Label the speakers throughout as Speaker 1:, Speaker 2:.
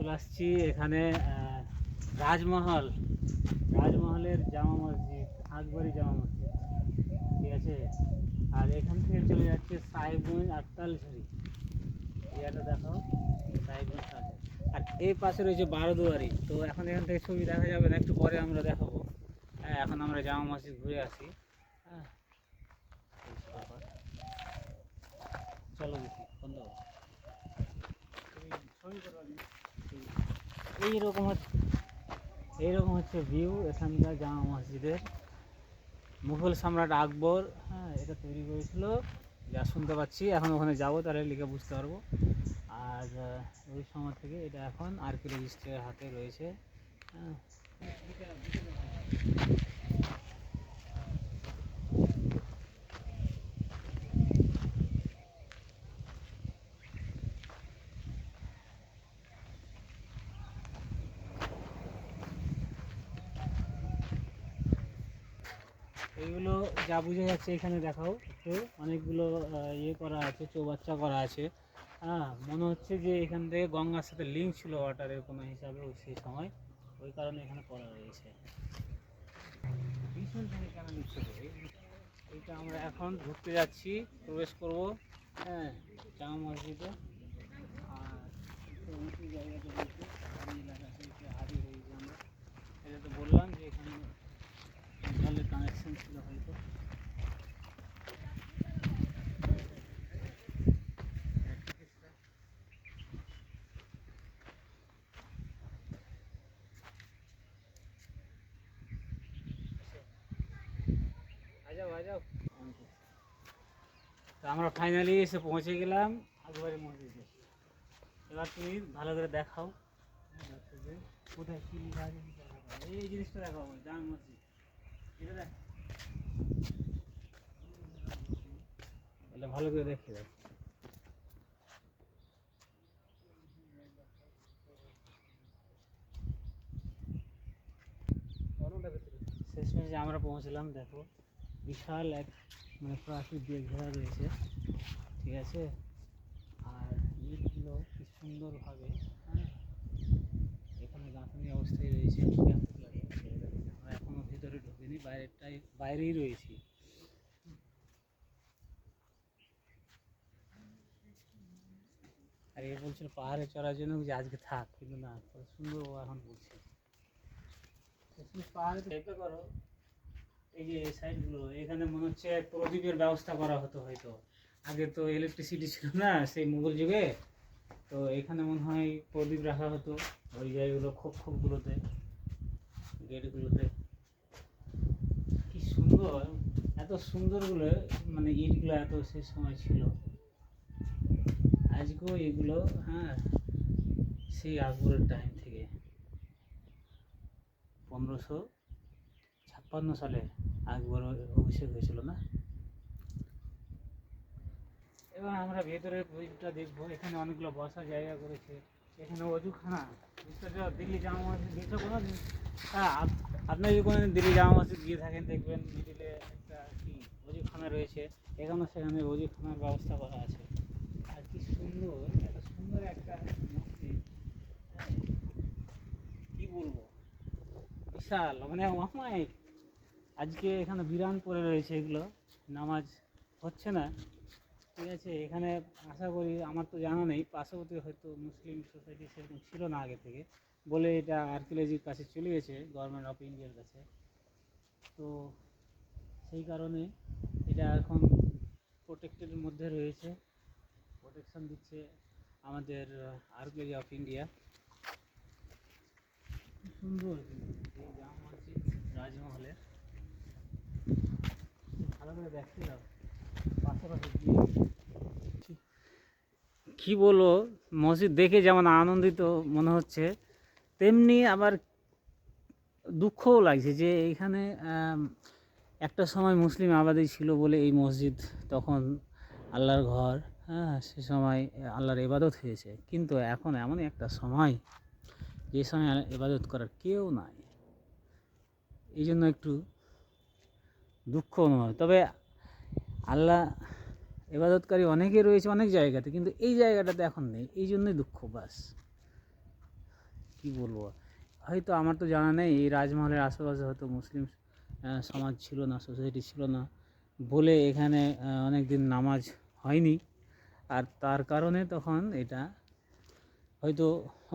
Speaker 1: চলে আসছি এখানে রাজমহল, রাজমহলের জামা মসজিদ, আকবরী জামা মসজিদ, ঠিক আছে? আর এখান থেকে চলে যাচ্ছে সাহেবগঞ্জ আর তালঝুরি এটা দেখো সাহেবগঞ্জ। আর এই পাশে রয়েছে বারোদুয়ারি। তো এখন এখান থেকে ছবি দেখা যাবে না, একটু পরে আমরা দেখাবো। হ্যাঁ এখন আমরা জামা মসজিদ ঘুরে আসি। হ্যাঁ চলো দেখি, বন্ধ করো। এইরকম হচ্ছে। এইরকম হচ্ছে ভিউ এখানকার জামা মসজিদের। মুঘল সম্রাট আকবর হ্যাঁ এটা তৈরি করেছিল। যা শুনতে পাচ্ছি, এখন ওখানে যাব, তাহলে লিখে বুঝতে পারব। আর ওই সময় থেকে এটা এখন আর্কিওলজিস্টের হাতে রয়েছে। হ্যাঁ। এইগুলো যা বোঝা যাচ্ছে এখানে দেখাও একটু অনেকগুলো ইয়ে করা আছে, চৌবাচ্চা করা আছে। হ্যাঁ মনে হচ্ছে যে এখান থেকে গঙ্গার সাথে লিঙ্ক ছিল ওয়াটারের কোনো হিসাবে সেই সময়। ওই কারণে এখানে করা রয়েছে। ভীষণ কেন নিচ্ছে? এইটা আমরা এখন ঢুকতে যাচ্ছি, প্রবেশ করব। হ্যাঁ জামা মসজিদে। আর আমরা। এটা তো বললাম কানেকশন ছিল হয়তো আমরা ফাইনালি এসে পৌঁছে গেলাম আকবরে মসজিদে। এবার তুমি ভালো করে দেখাও। কোথায় কী এই জিনিসটা দেখাও জাম মসজিদ। এটা দেখ এটা ভালো করে দেখে দেখ শেষমেশে আমরা পৌঁছলাম দেখো। বিশাল এক মানে প্রাকৃতিক দিয়ে ঘেরা রয়েছে ঠিক আছে? আর ইটগুলো কি সুন্দরভাবে এখানে গাঁথনি অবস্থায় রয়েছে। আমরা এখনও ভিতরে ঢুকিনি বাইরেটাই বাইরেই রয়েছি। আর এ বলছিল পাহাড়ে চড়ার জন্য, যে আজকে থাক, কিন্তু না সুন্দর ও এখন বলছে। শেষমেশ পাহাড়ে তো করো এই যে সাইডগুলো এখানে মনে হচ্ছে প্রদীপের ব্যবস্থা করা হতো হয়তো। আগে তো ইলেকট্রিসিটি ছিল না, সেই মুঘল যুগে। তো এখানে মনে হয় প্রদীপ রাখা হতো, ওই জায়গাগুলো খোপ খোপগুলোতে, গেটগুলোতে। কি সুন্দর, এত সুন্দরগুলো মানে ইটগুলো এত সে সময় ছিল। আজকেও এগুলো হ্যাঁ সেই আকবরের টাইম থেকে। পনেরোশো ছাপ্পান্ন সালে আকবর অভিষেক হয়েছিল না? এবার আমরা ভেতরের ভিউটা দেখব, এখানে অনেকগুলো বসার জায়গা করেছে। এখানে অজুখানা দিল্লি জামা মসজিদ গিয়েছো কোনো দিন হ্যাঁ আপ- আপনারা যদি কোনোদিন দিল্লি জামা মসজিদ গিয়ে থাকেন, দেখবেন মিডিলে একটা কি, অজুখানা রয়েছে। এখানে সেখানে অজুখানার ব্যবস্থা করা আছে। কি সুন্দর, এত সুন্দর একটা মসজিদ কি বলব? বিশাল মানে অমায়িক আজকে এখানে বিরান পড়ে রয়েছে এগুলো, নামাজ হচ্ছে না। ঠিক আছে, এখানে আশা করি, আমার তো জানা নেই, পার্শ্ববর্তী হয়তো মুসলিম সোসাইটি সেরকম ছিল না আগে থেকে। বলে এটা আর্কিওলজির কাছে চলে গেছে গভর্নমেন্ট অফ ইন্ডিয়ার কাছে। তো সেই কারণে এটা এখন প্রোটেক্টের মধ্যে রয়েছে। প্রোটেকশন দিচ্ছে আমাদের আর্কিওলজি অফ ইন্ডিয়া সুন্দর এই জামা মসজিদ রাজমহলের। ভালো করে দেখতে পাশাপাশি কি বলব, মসজিদ দেখে যেমন আনন্দিত মনে হচ্ছে, তেমনি আবার দুঃখও লাগছে যে এখানে একটা সময় মুসলিম আবাদি ছিল বলে এই মসজিদ তখন আল্লাহর ঘর। হ্যাঁ সে সময় আল্লাহর ইবাদত হয়েছে। কিন্তু এখন এমনই একটা সময়, যে সময় ইবাদত করার কেউ নাই। এই জন্য একটু দুঃখ অনুভব। তবে আল্লাহ ইবাদতকারী অনেকে রয়েছে অনেক জায়গাতে, কিন্তু এই জায়গাটাতে এখন নেই। এই জন্যই দুঃখ, বাস। কি বলব? হয়তো আমার তো জানা নেই, এই রাজমহলের আশেপাশে হয়তো মুসলিম সমাজ ছিল না, সোসাইটি ছিল না বলে এখানে অনেক দিন নামাজ হয়নি। আর তার কারণে তখন এটা হয়তো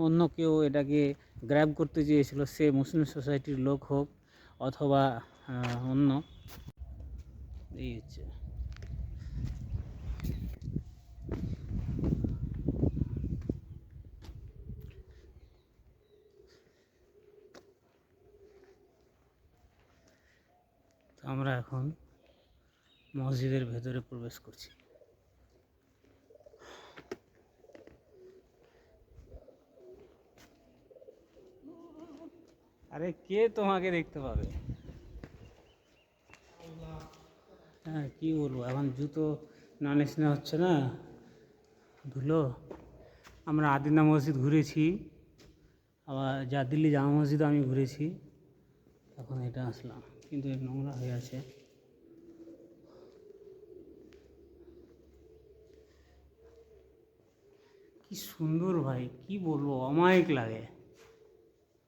Speaker 1: অন্য কেউ এটাকে গ্র্যাব করতে চেয়েছিল, সে মুসলিম সোসাইটির লোক হোক অথবা অন্য। এই হচ্ছে। আমরা এখন মসজিদের ভেতরে প্রবেশ করছি। আরে কে তোমাকে দেখতে পাবে? হ্যাঁ কি বলব? এখন জুতো না নেশনে হচ্ছে না। ধুলো। আমরা আদিনা মসজিদ ঘুরেছি। আবার যা দিল্লি জামা মসজিদ আমি ঘুরেছি। এখন এটা আসলাম। কিন্তু নোংরা হয়ে আছে। কি সুন্দর ভাই, কি বলব? অমায়িক লাগে।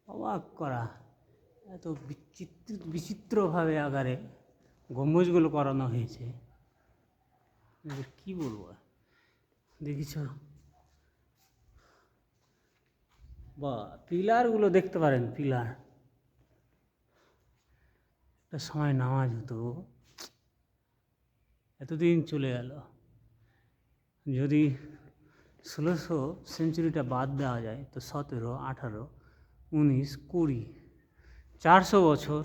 Speaker 1: অবাক করা। এত বিচিত্র, বিচিত্রভাবে আকারে গম্বুজগুলো করানো হয়েছে। কি বলব? দেখিছ বা, পিলারগুলো দেখতে পারেন, পিলার। একটা সময় নামাজ হতো। এতদিন চলে গেল। যদি ষোলোশো সেঞ্চুরিটা বাদ দেওয়া যায়, তো সতেরো, আঠারো উনিশ কুড়ি। চারশো বছর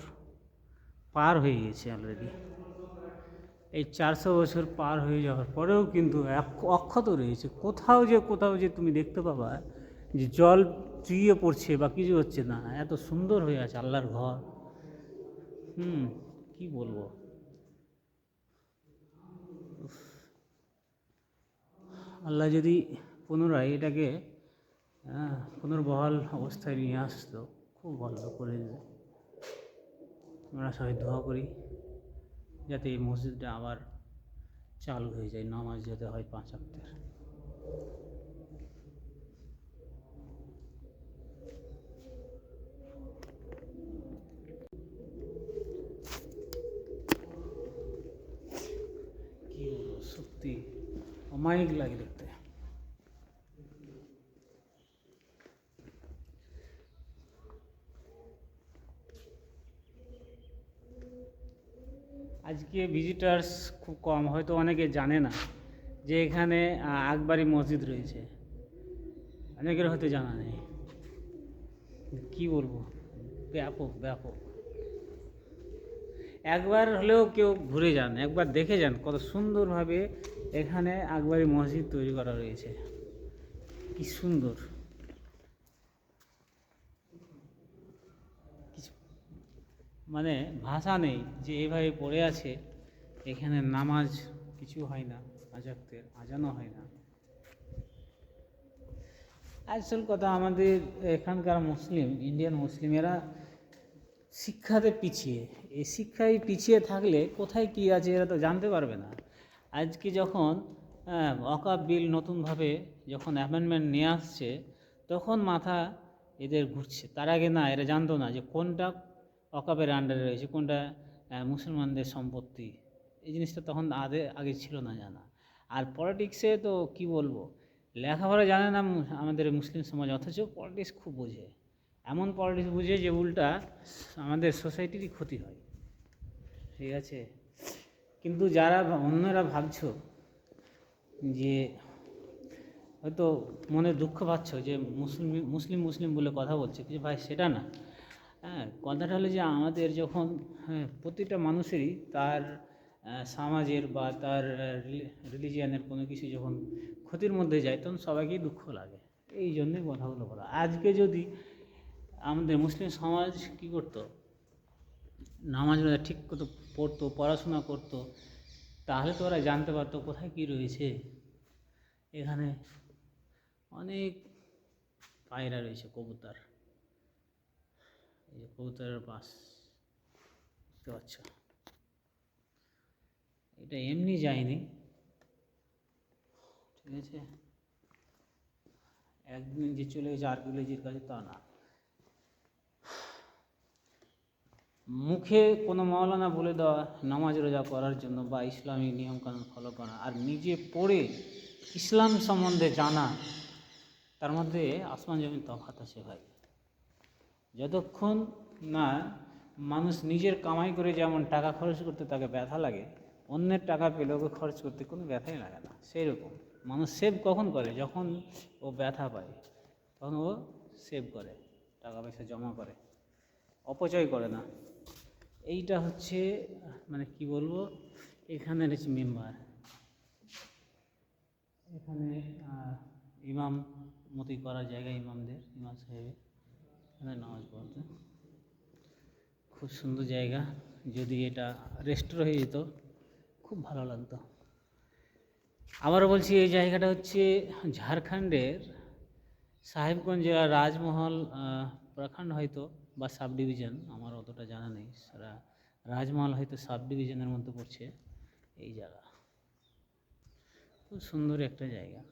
Speaker 1: পার হয়ে গেছে অলরেডি এই চারশো বছর পার হয়ে যাওয়ার পরেও কিন্তু অক্ষত রয়েছে। কোথাও যে কোথাও যে তুমি দেখতে পাবা যে জল চুইয়ে পড়ছে বা কিছু হচ্ছে না, এত সুন্দর হয়ে আছে আল্লাহর ঘর। হুম, কি বলব? আল্লাহ যদি পুনরায় এটাকে হ্যাঁ, পুনর্বহাল অবস্থায় নিয়ে আসতো। খুব ভালো করে। আমরা সবাই দোয়া করি যাতে এই মসজিদটা আবার চালু হয়ে যায় নামাজ যাতে হয় পাঁচ কি সত্যি অমায়িক লাগে দেখতে। আজকে ভিজিটার্স খুব কম, হয়তো অনেকে জানে না যে এখানে আকবরী মসজিদ রয়েছে। অনেকের হয়তো জানা নেই। কি বলব? ব্যাপক ব্যাপক। একবার হলেও কেউ ঘুরে যান, একবার দেখে যান কত সুন্দরভাবে এখানে আকবরী মসজিদ তৈরি করা রয়েছে। কি সুন্দর কিছু মানে ভাষা নেই যে এইভাবে পড়ে আছে এখানে নামাজ কিছু হয় না আজাক্তের আজানো হয় না। আসল কথা আমাদের এখানকার মুসলিম ইন্ডিয়ান মুসলিমেরা শিক্ষাতে পিছিয়ে এই শিক্ষায় পিছিয়ে থাকলে কোথায় কী আছে এরা তো জানতে পারবে না। আজকে যখন হ্যাঁ, অকাপ বিল নতুনভাবে যখন অ্যামেন্ডমেন্ট নিয়ে আসছে তখন মাথা এদের ঘুরছে। তার আগে না এরা জানতো না যে কোনটা অকাপের আন্ডারে রয়েছে, কোনটা? মুসলমানদের সম্পত্তি। এই জিনিসটা তখন আগে আগে ছিল না জানা। আর পলিটিক্সে তো কি বলব? লেখাপড়া জানে না আমাদের মুসলিম সমাজ, অথচ পলিটিক্স খুব বোঝে। এমন পলিটিক্স বুঝে যে উল্টা আমাদের সোসাইটিরই ক্ষতি হয়। ঠিক আছে? কিন্তু যারা অন্যরা ভাবছ যে হয়তো মনে দুঃখ পাচ্ছ যে মুসলিম মুসলিম মুসলিম বলে কথা বলছে কিছু ভাই সেটা না। হ্যাঁ কথাটা হলো যে আমাদের যখন হ্যাঁ প্রতিটা মানুষেরই তার সমাজের বা তার রিলিজিয়ানের কোনো কিছু যখন ক্ষতির মধ্যে যায়, তখন সবাইকেই দুঃখ লাগে। এই জন্যই কথাগুলো বলা। আজকে যদি আমাদের মুসলিম সমাজ কী করতো? নামাজ রোজা ঠিক মতো পড়তো, পড়াশোনা করতো, তাহলে তো ওরা জানতে পারতো কোথায় কী রয়েছে। এখানে অনেক পায়রা রয়েছে, কবুতর। এই যে কবুতরের বাস। দেখতে এটা এমনি যায়নি। ঠিক আছে? একদিন যে চলে গেছে আর্কিওলজির কাছে, তা না। মুখে কোনো মাওলানা বলে দেওয়া, নামাজ রোজা করার জন্য বা ইসলামিক নিয়মকানুন ফলো করা আর নিজে পড়ে ইসলাম সম্বন্ধে জানা, তার মধ্যে আসমান জমিন তফাত আছে ভাই। যতক্ষণ না মানুষ নিজের কামাই করে যেমন টাকা খরচ করতে তাকে ব্যথা লাগে, অন্যের টাকা পেলে ওকে খরচ করতে কোনো ব্যথাই লাগে না। সেই রকম মানুষ সেভ কখন করে? যখন ও ব্যথা পায়, তখন ও সেভ করে, টাকা পয়সা জমা করে। অপচয় করে না। এইটা হচ্ছে মানে কি বলব? এখানের হচ্ছে মেম্বার। এখানে ইমাম মতি করার জায়গা ইমামদের, ইমাম সাহেবের। এখানে নামাজ পড়তে। খুব সুন্দর জায়গা। যদি এটা রেস্টোর হয়ে যেত, খুব ভালো লাগতো। আবারও বলছি, এই জায়গাটা হচ্ছে ঝাড়খণ্ডের সাহেবগঞ্জ জেলার রাজমহল প্রখণ্ড হয়তো বা সাব ডিভিশন আমার অতটা জানা নেই। সারা রাজমহল হয়তো সাব ডিভিশনের মধ্যে পড়ছে এই জায়গা। খুব সুন্দর একটা জায়গা।